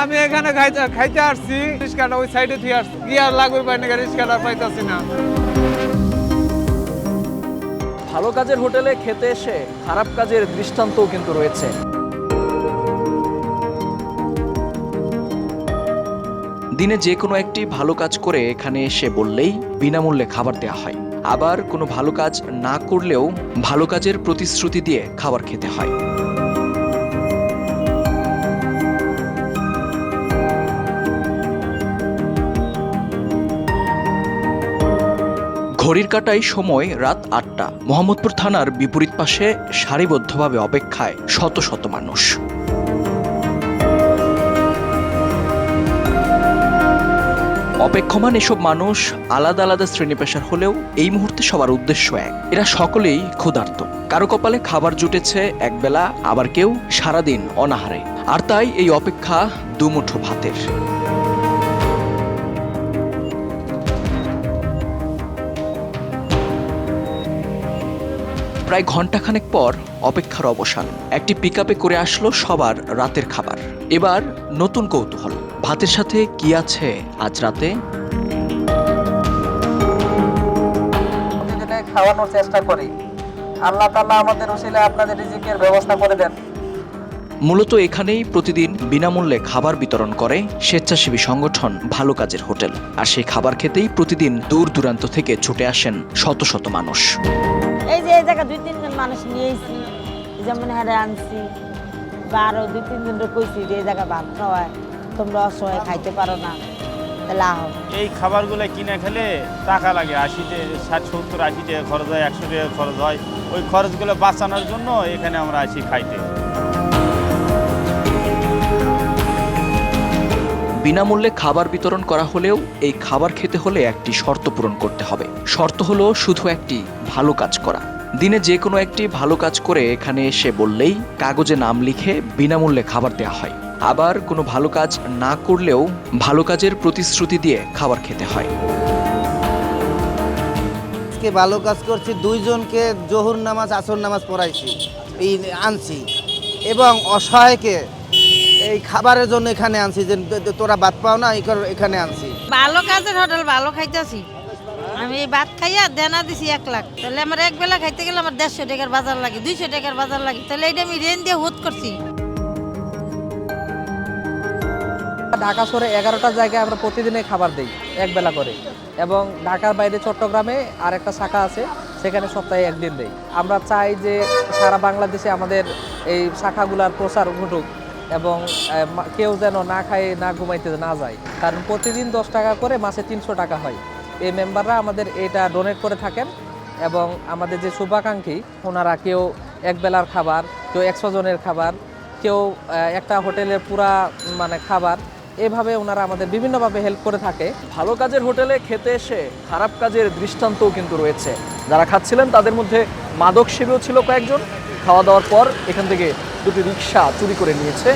আমি এখানে খাইতে খাইতে আসছি রিস্কাটা ওই সাইডে দিয়ে আসছি। গিয়ার লাগবে পাই না রিস্কাটা পাইতাছি না। ভালো কাজের হোটেলে খেতে এসে খারাপ কাজের দৃষ্টান্তও কিন্তু রয়েছে। দিনে যে কোনো একটি ভালো কাজ করে এখানে এসে বললেই বিনামূল্যে খাবার দেওয়া হয়। আবার কোনো ভালো কাজ না করলেও ভালো কাজের প্রতিশ্রুতি দিয়ে খাবার খেতে হয়। ঘড়ির কাটায় সময় রাত আটটা। মোহাম্মদপুর থানার বিপরীত পাশে সারিবদ্ধভাবে অপেক্ষায় শত শত মানুষ। অপেক্ষমান এসব মানুষ আলাদা আলাদা শ্রেণি পেশার হলেও এই মুহূর্তে সবার উদ্দেশ্য এক। এরা সকলেই ক্ষুধার্ত। কারও কপালে খাবার জুটেছে একবেলা, আবার কেউ সারাদিন অনাহারে। আর তাই এই অপেক্ষা দুমুঠো ভাতের। প্রায় ঘন্টাখানেক পর অপেক্ষার অবসান। একটি পিকআপে করে আসলো সবার রাতের খাবার। এবার নতুন কৌতূহল। ভাতের সাথে কি আছে আজ রাতে? খাওয়ানোর চেষ্টা করি। আল্লাহ তাআলা আমাদের উসিলে আপনাদের রিজিকের ব্যবস্থা করে দেন। মূলত এখানেই প্রতিদিন বিনামূল্যে খাবার বিতরণ করে স্বেচ্ছাসেবী সংগঠন ভালো কাজের হোটেল। আর সেই খাবার খেতেই প্রতিদিন দূর দূরান্ত থেকে ছুটে আসেন শত শত মানুষ। এই যে এই জায়গা দুই তিনজন মানুষ নিয়েছি যেমন হারে আনছি বা আরও দুই তিনজন কইছি যে এই জায়গা ভাত খাওয়ায়। তোমরা অসহায় খাইতে পারো না। তাহলে আহ। এই খাবারগুলো কিনে খেলে টাকা লাগে আশিতে ষাট সত্তর আশি টাকা খরচ হয় একশো টাকা খরচ হয়। ওই খরচগুলো বাঁচানোর জন্য এখানে আমরা আসি খাইতে। বিনামূল্যে খাবার বিতরণ করা হলেও এই খাবার খেতে হলে একটি শর্ত পূরণ করতে হবে। শর্ত হলো শুধু একটি ভালো কাজ করা। দিনে যে কোনো একটি ভালো কাজ করে এখানে এসে বললেই কাগজে নাম লিখে বিনামূল্যে খাবার দেওয়া হয়। আবার কোনো ভালো কাজ না করলেও ভালো কাজের প্রতিশ্রুতি দিয়ে খাবার খেতে হয়। আজকে ভালো কাজ করছি দুইজনকে জহুর নামাজ আসর নামাজ পড়াইছি এই আনছি এবং অসহায়কে এই খাবারের জন্য এখানে আনছি যে তোরা বাদ পাও না এই এখানে আনছি। ভালো কাজের হোটেল ভালো খাইতেছি। আমি ভাত খাইয়া দেনা দিছি এক লাখ। তাহলে আমার এক বেলা খাইতে গেলে আমার দেড়শো টাকার বাজার লাগে, দুইশো টাকার বাজার লাগে। তাহলে এটা আমি রেন দিয়ে হোধ করছি। ঢাকা শহরে এগারোটা জায়গায় আমরা প্রতিদিনে খাবার দিই, এক বেলা করে। এবং ঢাকার বাইরে চট্টগ্রামে আর একটা শাখা আছে, সেখানে সপ্তাহে একদিন দেই। আমরা চাই যে সারা বাংলাদেশে আমাদের এই শাখাগুলার প্রচার ঘটুক এবং কেউ যেন না খায়, না ঘুমাইতে না যায়। কারণ প্রতিদিন দশ টাকা করে, মাসে তিনশো টাকা হয়। এই মেম্বাররা আমাদের এটা ডোনেট করে থাকেন এবং আমাদের যে শুভাকাঙ্ক্ষী ওনারা কেউ এক বেলার খাবার কেউ একশো জনের খাবার কেউ একটা হোটেলের পুরা মানে খাবার এভাবে ওনারা আমাদের বিভিন্নভাবে হেল্প করে থাকে। ভালো কাজের হোটেলে খেতে এসে খারাপ কাজের দৃষ্টান্তও কিন্তু রয়েছে। যারা খাচ্ছিলেন তাদের মধ্যে মাদক সেবীও ছিল কয়েকজন। খাওয়া দাওয়ার পর এখান থেকে দুটি রিক্সা চুরি করে নিয়েছে।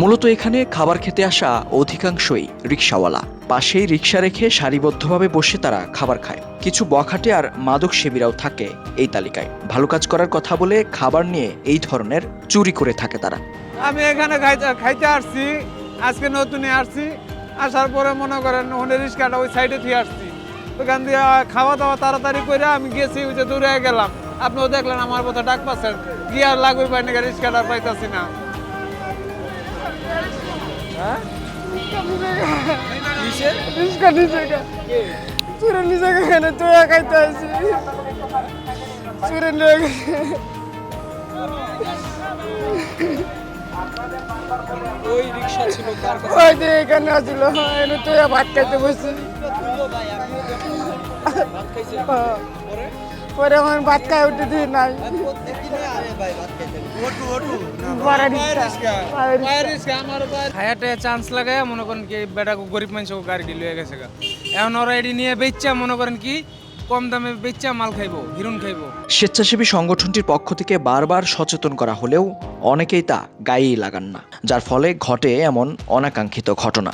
মূলত এখানে খাবার খেতে আসা অধিকাংশই রিক্সাওয়ালা পাশেই রিক্সা রেখে সারিবদ্ধভাবে বসে তারা খাবার খায়। কিছু বখাটে আর মাদক সেবীরাও থাকে এই তালিকায়। ভালো কাজ করার কথা বলে খাবার নিয়ে এই ধরনের চুরি করে থাকে তারা। আমি এখানে খাইতে আসছি, আজকে নতুনে আসছি, আসার পরে মনে করেন ওখানে রিক্সাটা ওই সাইডে দিয়ে আসছি। ওখান দিয়ে খাওয়া দাওয়া তাড়াতাড়ি করে আমি গেছি, ওই যে দূরে গেলাম। আপনিও দেখলেন আমার কথা ডাক পাচ্ছেন গিয়ার লাগবে পাই না, রিক্সাটা পাইতাছি না। কিসের রিস্কা নিচে গেলে তুই খাইতে আসি সুরে নিয়ে ওই রিক্সা এখানে আসছিল এনে তুই ভাত খাইতে বসছি। পরে আমার ভাত খাই উঠে দিই নাই। হায়াটে চান্স লাগায় মনে করেন কি বেটা গরিব মানুষ গাড়ি লয়ে গেছে এখন ওরা এটি নিয়ে বেচা মনে করেন কি কম দামে বেচা মাল খাইবো হিরুন খাইবো। স্বেচ্ছাসেবী সংগঠনটির পক্ষ থেকে বারবার সচেতন করা হলেও অনেকেই তা গায়েই লাগান না যার ফলে ঘটে এমন অনাকাঙ্ক্ষিত ঘটনা।